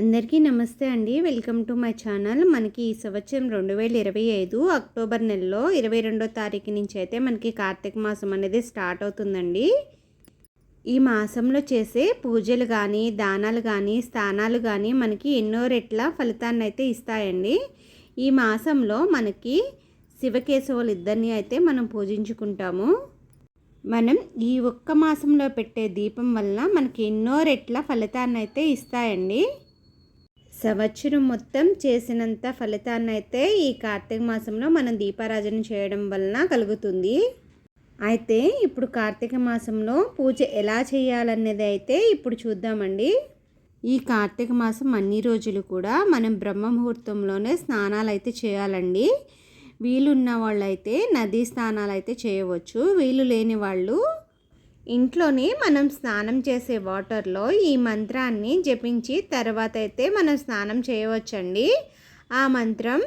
అందరికీ నమస్తే అండి. Welcome to my channel. మనకి ఈ సంవత్సరం రెండు వేల ఇరవై ఐదు అక్టోబర్ నెలలో ఇరవై రెండో తారీఖు నుంచి అయితే మనకి కార్తీక మాసం అనేది స్టార్ట్ అవుతుందండి. ఈ మాసంలో చేసే పూజలు కానీ దానాలు కానీ స్థానాలు కానీ మనకి ఎన్నో రెట్ల ఫలితాన్ని అయితే ఇస్తాయండి. ఈ మాసంలో మనకి శివకేశవులు ఇద్దరిని అయితే మనం పూజించుకుంటాము. మనం ఈ ఒక్క మాసంలో పెట్టే దీపం వల్ల మనకి ఎన్నో రెట్ల ఫలితాన్ని అయితే ఇస్తాయండి. సంవత్సరం మొత్తం చేసినంత ఫలితాన్ని అయితే ఈ కార్తీక మాసంలో మనం దీపారాజన చేయడం వలన కలుగుతుంది. అయితే ఇప్పుడు కార్తీక మాసంలో పూజ ఎలా చేయాలనేది అయితే ఇప్పుడు చూద్దామండి. ఈ కార్తీక మాసం అన్ని రోజులు కూడా మనం బ్రహ్మ ముహూర్తంలోనే స్నానాలు అయితే చేయాలండి. వీలున్న వాళ్ళైతే నదీ స్నానాలు అయితే చేయవచ్చు. వీలు లేని వాళ్ళు ఇంట్లోనే మనం స్నానం చేసే వాటర్లో ఈ మంత్రాన్ని జపించి తర్వాత అయితే మనం స్నానం చేయవచ్చండి. ఆ మంత్రం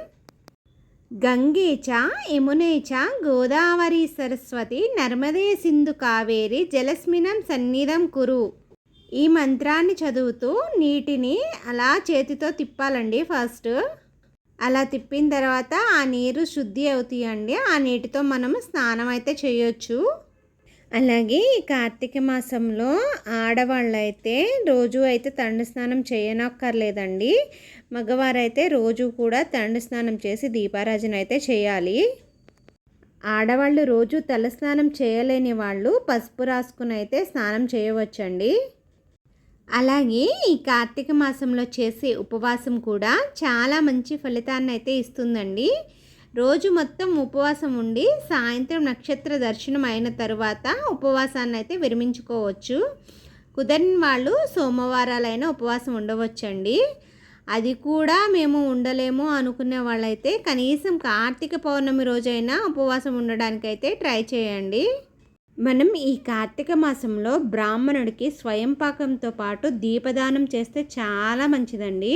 గంగేచ యమునేచ గోదావరి సరస్వతి నర్మదే సింధు కావేరి జలస్మినం సన్నిధం కురు. ఈ మంత్రాన్ని చదువుతూ నీటిని అలా చేతితో తిప్పాలండి ఫస్ట్. అలా తిప్పిన తర్వాత ఆ నీరు శుద్ధి అవుతాయండి. ఆ నీటితో మనం స్నానం అయితే చేయొచ్చు. అలాగే ఈ కార్తీక మాసంలో ఆడవాళ్ళైతే రోజు అయితే తండ్రి స్నానం చేయనక్కర్లేదండి. మగవారైతే రోజు కూడా తండ్రి స్నానం చేసి దీపారాజన అయితే చేయాలి. ఆడవాళ్ళు రోజు తలస్నానం చేయలేని వాళ్ళు పసుపు రాసుకుని అయితే స్నానం చేయవచ్చండి. అలాగే ఈ కార్తీక మాసంలో చేసే ఉపవాసం కూడా చాలా మంచి ఫలితాన్ని అయితే ఇస్తుందండి. రోజు మొత్తం ఉపవాసం ఉండి సాయంత్రం నక్షత్ర దర్శనం అయిన తర్వాత ఉపవాసాన్ని అయితే విరమించుకోవచ్చు. కుదరని వాళ్ళు సోమవారాలైనా ఉపవాసం ఉండవచ్చండి. అది కూడా మేము ఉండలేము అనుకునే వాళ్ళైతే కనీసం కార్తీక పౌర్ణమి రోజైనా ఉపవాసం ఉండడానికైతే ట్రై చేయండి. మనం ఈ కార్తీక మాసంలో బ్రాహ్మణుడికి స్వయం పాకంతో పాటు దీపదానం చేస్తే చాలా మంచిదండి.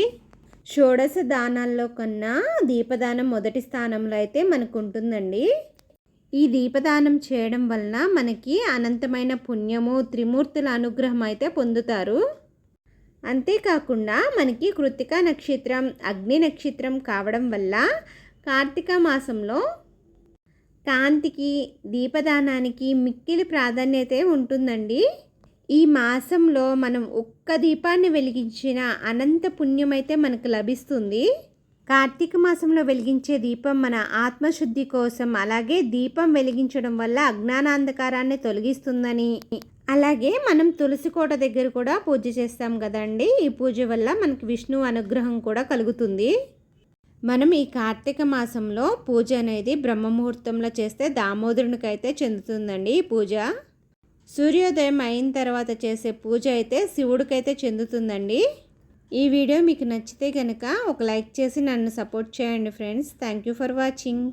షోడశ దానాల్లో కన్నా దీపదానం మొదటి స్థానంలో అయితే మనకు ఉంటుందండి ఈ దీపదానం చేయడం వలన మనకి అనంతమైన పుణ్యము త్రిమూర్తుల అనుగ్రహం అయితే పొందుతారు. అంతేకాకుండా మనకి కృతిక నక్షత్రం అగ్ని నక్షత్రం కావడం వల్ల కార్తీక మాసంలో కాంతికి దీపదానానికి మిక్కిలి ప్రాధాన్యత ఉంటుందండి. ఈ మాసంలో మనం ఒక్క దీపాన్ని వెలిగించిన అనంత పుణ్యమైతే మనకు లభిస్తుంది. కార్తీక మాసంలో వెలిగించే దీపం మన ఆత్మశుద్ధి కోసం అలాగే దీపం వెలిగించడం వల్ల అజ్ఞానాంధకారాన్ని తొలగిస్తుందని. అలాగే మనం తులసి కోట దగ్గర కూడా పూజ చేస్తాం కదండి. ఈ పూజ వల్ల మనకి విష్ణు అనుగ్రహం కూడా కలుగుతుంది. మనం ఈ కార్తీక మాసంలో పూజ అనేది బ్రహ్మముహూర్తంలో చేస్తే దామోదరునికైతే అయితే చెందుతుందండి ఈ పూజ. సూర్యోదయం అయిన తర్వాత చేసే పూజ అయితే శివుడికైతే చెందుతుందండి. ఈ వీడియో మీకు నచ్చితే కనుక ఒక లైక్ చేసి నన్ను సపోర్ట్ చేయండి friends. Thank you for watching.